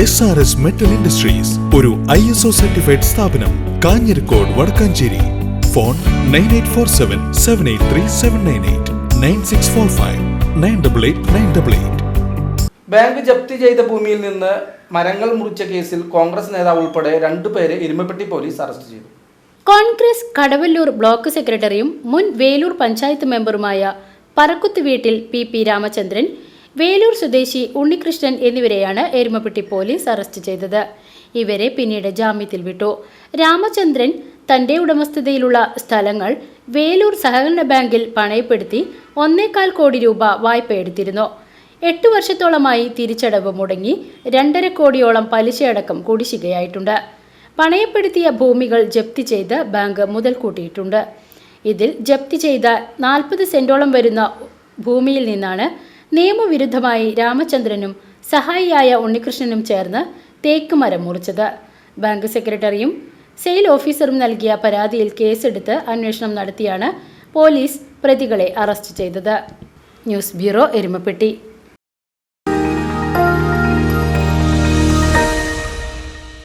S R S metal industries ഒരു I S O certified സ്ഥാപനം Kanjirakode Vadakkanchery. Phone nine eight four seven seven eight three seven nine eight nine six four five nine double eight nine double eight bank ജപ്തി ചെയ്ത ഭൂമിയിൽ നിന്ന് മരങ്ങൾ മുറിച്ച കേസിൽ കോൺഗ്രസ് നേതാവ് ഉൾപ്പെടെ രണ്ടുപേരെ ഇരുമപ്പെട്ടി പോലീസ് അറസ്റ്റ് ചെയ്തു. കോൺഗ്രസ് കടവല്ലൂർ ബ്ലോക്ക് സെക്രട്ടറിയും മുൻ വേലൂർ പഞ്ചായത്ത് മെമ്പറുമായ പറക്കുത്ത് വീട്ടിൽ പി പി രാമചന്ദ്രൻ വേലൂർ സ്വദേശി ഉണ്ണികൃഷ്ണൻ എന്നിവരെയാണ് എരുമപ്പെട്ടി പോലീസ് അറസ്റ്റ് ചെയ്തത്. ഇവരെ പിന്നീട് ജാമ്യത്തിൽ വിട്ടു. രാമചന്ദ്രൻ തന്റെ ഉടമസ്ഥതയിലുള്ള സ്ഥലങ്ങൾ വേലൂർ സഹകരണ ബാങ്കിൽ പണയപ്പെടുത്തി ഒന്നേകാൽ കോടി രൂപ വായ്പ എടുത്തിരുന്നു എട്ടു വർഷത്തോളമായി തിരിച്ചടവ് മുടങ്ങി രണ്ടര കോടിയോളം പലിശയടക്കം കുടിശ്ശികയായിട്ടുണ്ട്. പണയപ്പെടുത്തിയ ഭൂമികൾ ജപ്തി ചെയ്ത് ബാങ്ക് മുതൽ കൂട്ടിയിട്ടുണ്ട് ഇതിൽ ജപ്തി ചെയ്ത നാൽപ്പത് സെന്റോളം വരുന്ന ഭൂമിയിൽ നിന്നാണ് നിയമവിരുദ്ധമായി രാമചന്ദ്രനും സഹായിയായ ഉണ്ണികൃഷ്ണനും ചേർന്ന് തേക്ക് മരം മുറിച്ചത്. ബാങ്ക് സെക്രട്ടറിയും സെയിൽ ഓഫീസറും നൽകിയ പരാതിയിൽ കേസെടുത്ത് അന്വേഷണം നടത്തിയാണ് പോലീസ് പ്രതികളെ അറസ്റ്റ് ചെയ്തത്. News bureau Erumapetty.